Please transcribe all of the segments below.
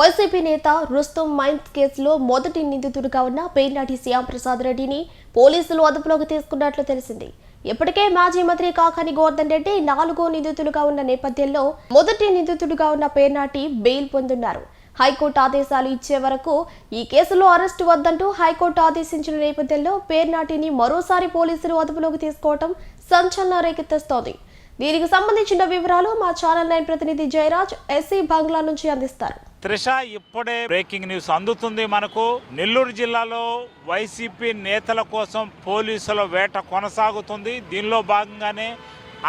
YCP నేత Rustom mines కేసులో మొదటి నిందితుడిగా ఉన్న పేర్నాటి శ్యాంప్రసాద్ రెడ్డిని పోలీసులు అదుపులోకి తీసుకున్నట్లు తెలిసింది. ఇప్పటికే మాజీ మంత్రి కాకాని గోవర్ధన్ రెడ్డి నాలుగో నిందితులుగా ఉన్న నేపథ్యంలో మొదటి నిందితుడిగా ఉన్న పేర్నాటి బెయిల్ పొందున్నారు. హైకోర్టు ఆదేశాలు ఇచ్చే వరకు ఈ కేసులో అరెస్టు వద్దంటూ హైకోర్టు ఆదేశించిన నేపథ్యంలో పేర్నాటిని మరోసారి పోలీసులు అదుపులోకి తీసుకోవడం సంచలనం రేకెత్తిస్తోంది. దీనికి సంబంధించిన వివరాలు మా ఛానల్ నైన్ ప్రతినిధి జయరాజ్ ఎస్సీ బంగ్లా నుంచి అందిస్తారు. త్రిష ఇప్పుడే బ్రేకింగ్ న్యూస్ అందుతుంది మనకు. నెల్లూరు జిల్లాలో వైసీపీ నేతల కోసం పోలీసుల వేట కొనసాగుతుంది. దీనిలో భాగంగానే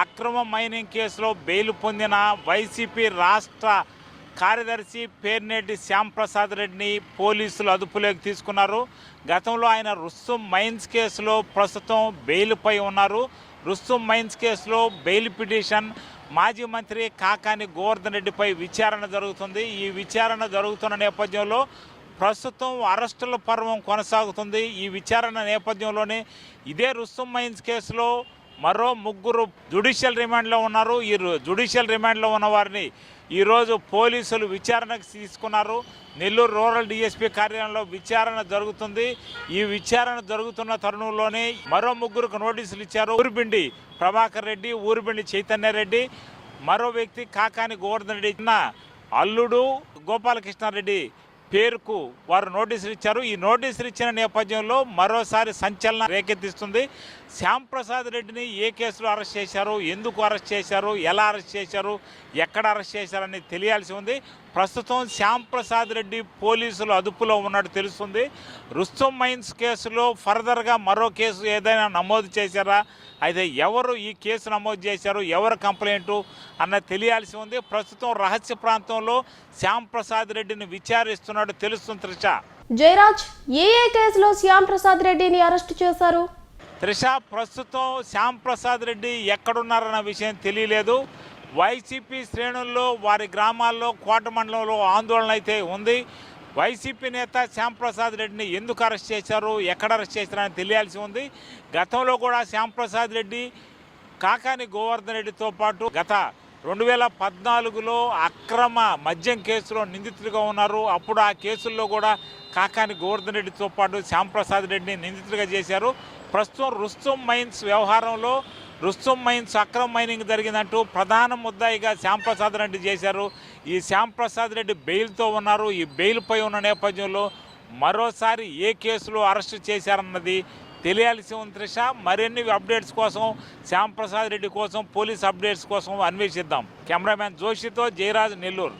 అక్రమ మైనింగ్ కేసులో బెయిల్ పొందిన వైసీపీ రాష్ట్ర కార్యదర్శి పేర్నేటి శ్యాంప్రసాద్ రెడ్డిని పోలీసులు అదుపులోకి తీసుకున్నారు. గతంలో ఆయన రుస్తుం మైన్స్ కేసులో ప్రస్తుతం బెయిల్పై ఉన్నారు. రుస్తుం మైన్స్ కేసులో బెయిల్ పిటిషన్ మాజీ మంత్రి కాకాని గోవర్ధన్ రెడ్డిపై విచారణ జరుగుతుంది. ఈ విచారణ జరుగుతున్న నేపథ్యంలో ప్రస్తుతం అరెస్టుల పర్వం కొనసాగుతుంది. ఈ విచారణ నేపథ్యంలోనే ఇదే రుస్తుం మైన్స్ కేసులో మరో ముగ్గురు జుడిషియల్ రిమాండ్లో ఉన్నారు. ఈ రు- జుడిషియల్ రిమాండ్లో ఉన్న వారిని ఈరోజు పోలీసులు విచారణకు తీసుకున్నారు. నెల్లూరు రూరల్ డిఎస్పీ కార్యాలయంలో విచారణ జరుగుతుంది. ఈ విచారణ జరుగుతున్న తరుణంలోనే మరో ముగ్గురికి నోటీసులు ఇచ్చారు. ఊరిబిండి ప్రభాకర్ రెడ్డి ఊరిబిండి చైతన్య రెడ్డి మరో వ్యక్తి కాకాని గోవర్ధన్ రెడ్డి అల్లుడు గోపాలకృష్ణారెడ్డి పేరుకు వారు నోటీసులు ఇచ్చారు. ఈ నోటీసులు ఇచ్చిన నేపథ్యంలో మరోసారి సంచలనం రేకెత్తిస్తుంది. శ్యాంప్రసాద్ రెడ్డిని ఏ కేసులో అరెస్ట్ చేశారు? ఎందుకు అరెస్ట్ చేశారు? ఎలా అరెస్ట్ చేశారు? ఎక్కడ అరెస్ట్ చేశారని తెలియాల్సి ఉంది. ప్రస్తుతం శ్యామ్ ప్రసాద్ రెడ్డి పోలీసులు అదుపులో ఉన్నట్టు తెలుస్తుంది. రుస్తుం మైన్స్ కేసులో ఫర్దర్గా మరో కేసు ఏదైనా నమోదు చేశారా? అయితే ఎవరు ఈ కేసు నమోదు చేశారు? ఎవరు కంప్లైంట్? అన్నది తెలియాల్సి ఉంది. ప్రస్తుతం రహస్య ప్రాంతంలో శ్యామ్ ప్రసాద్ రెడ్డిని విచారిస్తున్నట్టు తెలుస్తుంది త్రిష. జయరాజ్ ఏ ఏ కేసులో శ్యామ్ ప్రసాద్ రెడ్డిని అరెస్టు చేశారు? త్రిష ప్రస్తుతం శ్యామ్ ప్రసాద్ రెడ్డి ఎక్కడున్నారన్న విషయం తెలియలేదు. వైసీపీ శ్రేణుల్లో వారి గ్రామాల్లో కోట మండలంలో ఆందోళన అయితే ఉంది. వైసీపీ నేత శ్యాంప్రసాద్ రెడ్డిని ఎందుకు అరెస్ట్ చేశారు ఎక్కడ అరెస్ట్ చేశారని తెలియాల్సి ఉంది. గతంలో కూడా శ్యాంప్రసాద్ రెడ్డి కాకాని గోవర్ధన్ రెడ్డితో పాటు గత రెండు వేల పద్నాలుగులో అక్రమ మద్యం కేసులో నిందితుడిగా ఉన్నారు. అప్పుడు ఆ కేసుల్లో కూడా కాకాని గోవర్ధన్ రెడ్డితో పాటు శ్యాంప్రసాద్ రెడ్డిని నిందితుడిగా చేశారు. ప్రస్తుతం రుస్తుం మైన్స్ వ్యవహారంలో రుస్తుం మైన్స్ అక్రమ మైనింగ్ జరిగిందంటూ ప్రధాన ముద్దాయిగా శ్యాంప్రసాద్ రెడ్డి చేశారు. ఈ శ్యాంప్రసాద్ రెడ్డి బెయిల్తో ఉన్నారు. ఈ బెయిల్పై ఉన్న నేపథ్యంలో మరోసారి ఏ కేసులో అరెస్టు చేశారన్నది తెలియాల్సి ఉంది త్రిష. మరిన్ని అప్డేట్స్ కోసం శ్యాంప్రసాద్ రెడ్డి కోసం పోలీస్ అప్డేట్స్ కోసం అన్వేషిద్దాం. కెమెరామ్యాన్ జోషితో జయరాజ్ నెల్లూరు.